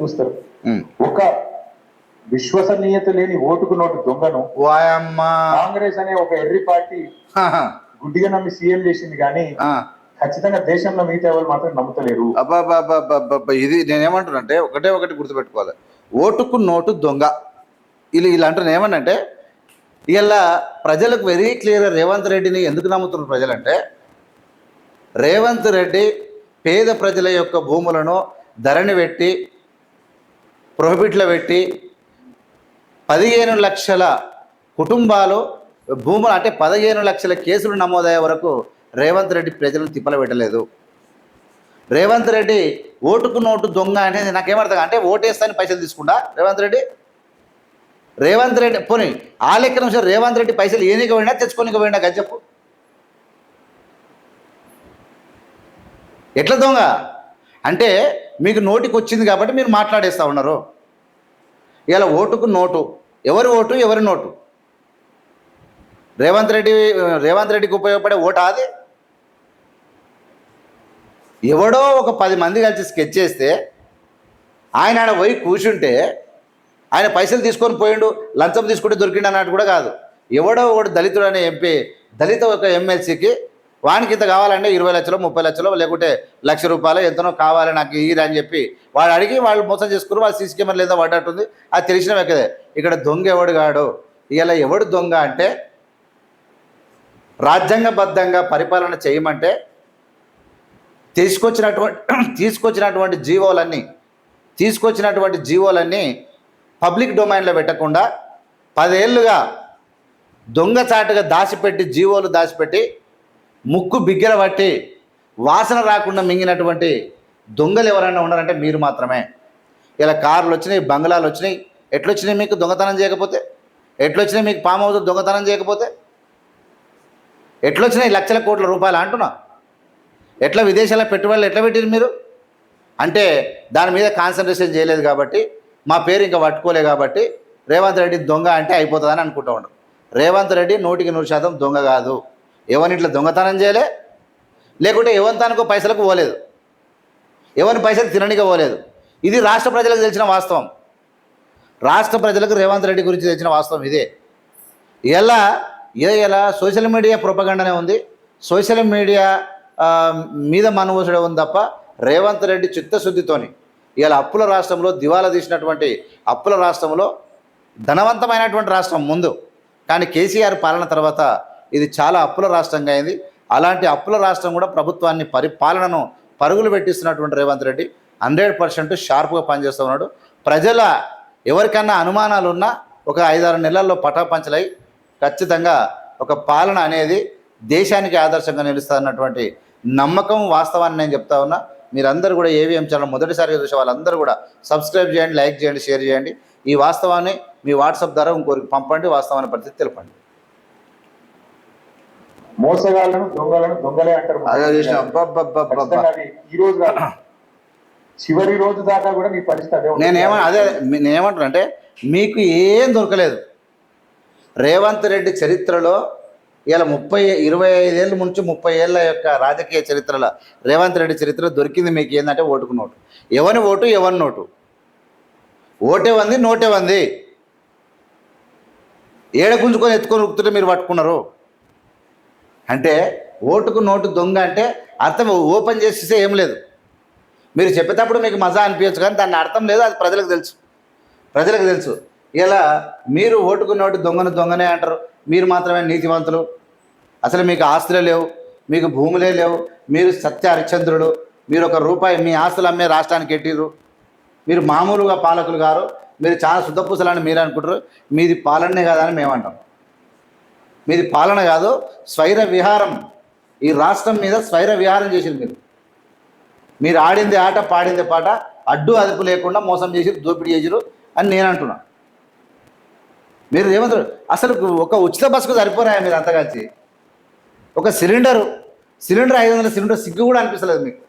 చూస్తారు. ఒక విశ్వసనీయత లేని ఓటుకు నోటు దొంగను కాంగ్రెస్ అనే ఒక ఎర్రి పార్టీ. గుడ్డిగా నమ్మి సీఎం చేసింది కానీ. ఖచ్చితంగా దేశంలో మిగతా ఎవరు మాత్రం నమ్ముతలేరు ఇది నేనేమంటున్నానంటే ఒకటే ఒకటి గుర్తుపెట్టుకోవాలి ఓటుకు నోటు దొంగ ఇలా ఇలా అంటారు ఏమన్నంటే ఇలా ప్రజలకు వెరీ క్లియర్ రేవంత్ రెడ్డిని ఎందుకు నమ్ముతున్నారు ప్రజలంటే రేవంత్ రెడ్డి పేద ప్రజల యొక్క భూములను ధరణి పెట్టి ప్రొహిబిట్లో పెట్టి పదిహేను లక్షల కుటుంబాలు భూములు అంటే పదిహేను లక్షల కేసులు నమోదయ్యే వరకు రేవంత్ రెడ్డి ప్రజలను తిప్పల పెట్టలేదు రేవంత్ రెడ్డి ఓటుకు నోటు దొంగ అనేది నాకేమర్థం అంటే ఓటేస్తాను పైసలు తీసుకుంటా రేవంత్ రెడ్డి? రేవంత్ రెడ్డి పోనీ ఆ లెక్క నుంచి రేవంత్ రెడ్డి పైసలు ఏనికి పోయినా తెచ్చుకోనికి పోయినా కదా ఎట్లా దొంగ? అంటే మీకు నోటికి వచ్చింది కాబట్టి మీరు మాట్లాడేస్తూ ఉన్నారు. ఇలా ఓటుకు నోటు. ఎవరి ఓటు? ఎవరి నోటు? రేవంత్ రెడ్డి రేవంత్ రెడ్డికి ఉపయోగపడే ఓటు అది? ఎవడో ఒక పది మంది కలిసి స్కెచ్ చేస్తే ఆయన ఆడ పోయి కూర్చుంటే ఆయన పైసలు తీసుకొని పోయిండు లంచం తీసుకుంటే దొరికిండు అన్నట్టు కూడా కాదు. ఎవడో ఒకడు దళితుడు అనే ఎంపీ దళిత ఒక ఎమ్మెల్సీకి వానికి ఇంత కావాలంటే ఇరవై లక్షలు ముప్పై లక్షలు లేకుంటే లక్ష రూపాయలు ఎంతనో కావాలి నాకు ఈరా అని చెప్పి వాడు అడిగి వాళ్ళు మోసం చేసుకుని వాళ్ళు సీసీ కెమెరా లేదా పడ్డట్టుంది. అది తెలిసిన వ్యక్తే ఇక్కడ దొంగ ఎవడు కాడు ఇలా ఎవడు దొంగ అంటే రాజ్యాంగబద్ధంగా పరిపాలన చేయమంటే తీసుకొచ్చినటువంటి తీసుకొచ్చినటువంటి జీవోలన్నీ తీసుకొచ్చినటువంటి జీవోలన్నీ పబ్లిక్ డొమైన్లో పెట్టకుండా పదేళ్ళుగా దొంగచాటుగా దాచిపెట్టి జీవోలు దాచిపెట్టి ముక్కు బిగ్గర పట్టి వాసన రాకుండా మింగినటువంటి దొంగలు ఎవరైనా ఉన్నారంటే మీరు మాత్రమే. ఇలా కార్లు వచ్చినాయి బంగ్లాలు వచ్చినాయి ఎట్లొచ్చినాయి మీకు దొంగతనం చేయకపోతే? ఎట్లొచ్చినాయి మీకు పామ్ హౌస్ దొంగతనం చేయకపోతే? ఎట్లొచ్చినాయి లక్షల కోట్ల రూపాయలు అంటున్నా? ఎట్లా విదేశాల పెట్టుబడులు ఎట్లా పెట్టారు మీరు? అంటే దాని మీద కాన్సన్ట్రేషన్ చేయలేదు కాబట్టి మా పేరు ఇంకా పట్టుకోలే కాబట్టి రేవంత్ రెడ్డి దొంగ అంటే అయిపోతుందని అనుకుంటూ ఉండరు రేవంత్ రెడ్డి నూటికి నూరు శాతం దొంగ కాదు. ఎవరిని ఇట్లా దొంగతనం చేయలే? లేకుంటే ఎవరితానికో పైసలకు పోలేదు. ఎవరిని పైసలు తిననిక పోలేదు. ఇది రాష్ట్ర ప్రజలకు తెలిసిన వాస్తవం. రాష్ట్ర ప్రజలకు రేవంత్ రెడ్డి గురించి తెలిసిన వాస్తవం ఇదే. ఎలా? ఏ ఎలా? సోషల్ మీడియా ప్రొపగండనే ఉంది. సోషల్ మీడియా మీద మనవసుడే ఉంది తప్ప రేవంత్ రెడ్డి చిత్తశుద్ధితోని ఇలా అప్పుల రాష్ట్రంలో దివాలా తీసినటువంటి అప్పుల రాష్ట్రంలో ధనవంతమైనటువంటి రాష్ట్రం ముందు. కానీ కేసీఆర్ పాలన తర్వాత ఇది చాలా అప్పుల రాష్ట్రంగా అయింది. అలాంటి అప్పుల రాష్ట్రం కూడా ప్రభుత్వాన్ని పరిపాలనను పరుగులు పెట్టిస్తున్నటువంటి రేవంత్ రెడ్డి హండ్రెడ్ పర్సెంట్ షార్ప్గా పనిచేస్తూ ఉన్నాడు. ప్రజల ఎవరికన్నా అనుమానాలు ఉన్నా ఒక ఐదారు నెలల్లో పటాపంచలై ఖచ్చితంగా ఒక పాలన అనేది దేశానికి ఆదర్శంగా నిలుస్తున్నటువంటి నమ్మకం వాస్తవాన్ని నేను చెప్తా ఉన్నా. మీరందరూ కూడా ఏవిఎం ఛానల్ మొదటిసారిగా చూసే వాళ్ళందరూ కూడా సబ్స్క్రైబ్ చేయండి లైక్ చేయండి షేర్ చేయండి. ఈ వాస్తవాన్ని మీ వాట్సాప్ ద్వారా ఇంకోరికి పంపండి వాస్తవాన్ని పరిస్థితి తెలపండి. మోసగాళ్ళను దొంగలను దొంగలే అంటారు ఈ రోజు చివరి రోజు దాకా కూడా మీ పరిస్థితి అదే ఉంటుంది. నేనేమ అదే నేనేమంటున్నా అంటే మీకు ఏం దొరకలేదు. రేవంత్ రెడ్డి చరిత్రలో ఇలా ముప్పై ఇరవై ఐదేళ్ళ నుంచి ముప్పై ఏళ్ళ యొక్క రాజకీయ చరిత్రలో రేవంత్ రెడ్డి చరిత్ర దొరికింది మీకు ఏంటంటే ఓటుకు నోటు. ఎవని ఓటు ఎవరి నోటు? ఓటే వంది నోటే వంది. ఏడ గుంజుకొని ఎత్తుకొని ఉక్కుతుంటే మీరు పట్టుకున్నారు? అంటే ఓటుకు నోటు దొంగ అంటే అర్థం ఓపెన్ చేసేస్తే ఏం లేదు. మీరు చెప్పేటప్పుడు మీకు మజా అనిపించచ్చు కానీ దాన్ని అర్థం లేదు అది ప్రజలకు తెలుసు. ప్రజలకు తెలుసు. ఇలా మీరు ఓటుకు నోటు దొంగను దొంగనే అంటారు. మీరు మాత్రమే నీతివంతులు. అసలు మీకు ఆస్తులే లేవు మీకు భూములే లేవు మీరు సత్య హరిశ్చంద్రుడు మీరు ఒక రూపాయి మీ ఆస్తులు అమ్మే రాష్ట్రానికి ఎట్టిర్రు? మీరు మామూలుగా పాలకులు గారు మీరు చాలా శుద్ధపూసలని మీరు అనుకుంటారు. మీది పాలనే కదా అని మేము అంటాం మీది పాలన కాదు స్వైర విహారం. ఈ రాష్ట్రం మీద స్వైర విహారం చేసింది మీరు. మీరు ఆడింది ఆట పాడింది పాట అడ్డు అదుపు లేకుండా మోసం చేసి దోపిడీ చేసిరు అని నేను అంటున్నా. మీరు ఏమంటారు? అసలు ఒక ఉచిత బస్సుకు సరిపోరాయా మీరు అంత కలిసి ఒక సిలిండరు సిలిండర్ ఐదు వందల సిలిండర్ సిగ్గు కూడా అనిపిస్తలేదు మీకు.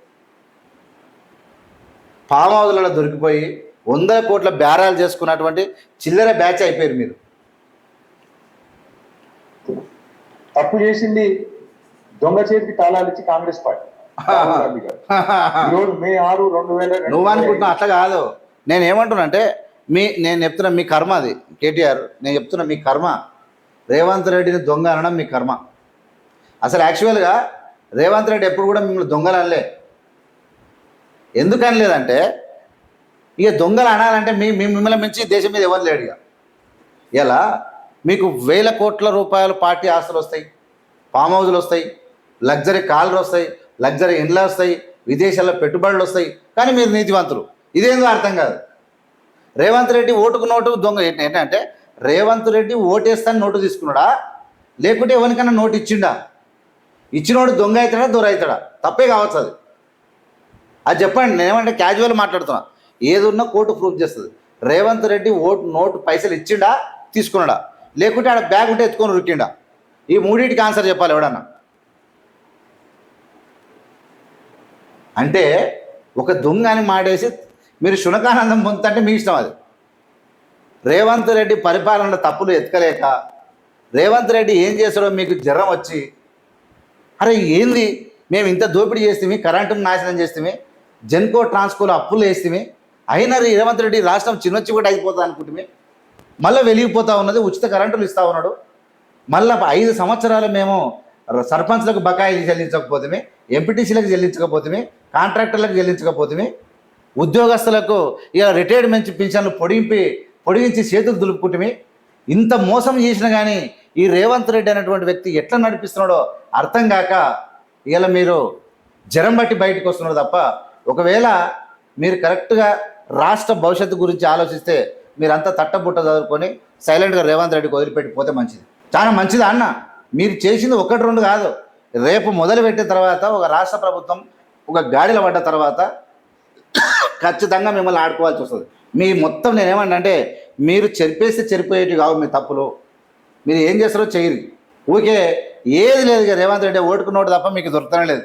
పామ్ దొరికిపోయి వందల కోట్ల బేరాలు చేసుకున్నటువంటి చిల్లర బ్యాచ్ అయిపోయారు మీరు. తప్పు చేసింది దొంగ చేతికి తాళాలు ఇచ్చి కాంగ్రెస్ పార్టీ. రాహుల్ గాంధీ గారు. ఈ రోజు మే ఆరు రెండు వేల నువ్వు అనుకుంటున్నావు అట్లా కాదు. నేను ఏమంటున్నా అంటే మీ నేను చెప్తున్నా మీ కర్మ అది. కేటీఆర్ నేను చెప్తున్నా మీ కర్మ. రేవంత్ రెడ్డిని దొంగ అనడం మీ కర్మ. అసలు యాక్చువల్గా రేవంత్ రెడ్డి ఎప్పుడు కూడా మిమ్మల్ని దొంగలు అనలే. ఎందుకు అనలేదంటే ఇక దొంగలు అనాలంటే మీ మీ మిమ్మల్ని మించి దేశం మీద ఎవరు లేడు ఇక. ఇలా మీకు వేల కోట్ల రూపాయలు పార్టీ ఆస్తులు వస్తాయి ఫామ్ హౌజులు వస్తాయి లగ్జరీ కార్లు వస్తాయి లగ్జరీ ఇండ్లు వస్తాయి విదేశాల్లో పెట్టుబడులు వస్తాయి. కానీ మీరు నీతివంతులు. ఇదేందో అర్థం కాదు. రేవంత్ రెడ్డి ఓటుకు నోటు దొంగ ఏంటంటే రేవంత్ రెడ్డి ఓటేస్తాను నోటు తీసుకున్నాడా? లేకుంటే ఎవరికైనా నోటు ఇచ్చిండా? ఇచ్చినోడు దొంగ అవుతాడా దొర అవుతాడా? తప్పే కావచ్చు అది. అది చెప్పండి నేనేమంటే క్యాజువల్ మాట్లాడుతున్నా. ఏదున్నా కోర్టు ప్రూఫ్ చేస్తుంది. రేవంత్ రెడ్డి ఓటు నోటు పైసలు ఇచ్చిండా? తీసుకున్నాడా? లేకుంటే ఆడ బ్యాగ్ ఉంటే ఎత్తుకొని ఉరికిండా. ఈ మూడింటికి ఆన్సర్ చెప్పాలి ఎవడన్నా. అంటే ఒక దొంగ అని మాడేసి మీరు శునకానందం పొందుతుంటే మీ ఇష్టం అది. రేవంత్ రెడ్డి పరిపాలనలో తప్పులు ఎత్తుకలేక రేవంత్ రెడ్డి ఏం చేస్తాడో మీకు జ్వరం వచ్చి అరే ఏంది మేము ఇంత దోపిడీ చేస్తే కరెంటును నాశనం చేస్తే జెన్కో ట్రాన్స్కోలో అప్పులు వేస్తే అయినా రేవంత్ రెడ్డి రాష్ట్రం చిన్నొచ్చి కూడా అయిపోతుంది అనుకుంటే మళ్ళీ వెలిగిపోతా ఉన్నది ఉచిత కరెంటులు ఇస్తా ఉన్నాడు. మళ్ళీ ఐదు సంవత్సరాలు మేము సర్పంచ్లకు బకాయిలు చెల్లించకపోతే ఎంపీటీసీలకు చెల్లించకపోతే కాంట్రాక్టర్లకు చెల్లించకపోతే ఉద్యోగస్తులకు ఇక రిటైర్మెంట్ పింఛన్లు పొడిగింపి పొడిగించి చేతులు దులుపుకుంటే ఇంత మోసం చేసినా కానీ ఈ రేవంత్ రెడ్డి అనేటువంటి వ్యక్తి ఎట్లా నడిపిస్తున్నాడో అర్థం కాక ఇలా మీరు జ్వరం బట్టి బయటకు వస్తున్నారు తప్ప ఒకవేళ మీరు కరెక్ట్గా రాష్ట్ర భవిష్యత్తు గురించి ఆలోచిస్తే మీరంతా తట్టబుట్ట చదువుకొని సైలెంట్గా రేవంత్ రెడ్డికి వదిలిపెట్టిపోతే మంచిది. చాలా మంచిది అన్న. మీరు చేసింది ఒకటి రెండు కాదు. రేపు మొదలుపెట్టిన తర్వాత ఒక రాష్ట్ర ప్రభుత్వం ఒక గాడిలో పడ్డ తర్వాత ఖచ్చితంగా మిమ్మల్ని ఆడుకోవాల్సి వస్తుంది. మీ మొత్తం నేనేమంటే అంటే మీరు చెరిపేస్తే చెరిపోయేటి కావు మీ తప్పులు. మీరు ఏం చేస్తారో చేయరు. ఊరికే ఏది లేదు ఇక రేవంత్ రెడ్డి ఓటుకు నోటు తప్ప మీకు దొరకడం లేదు.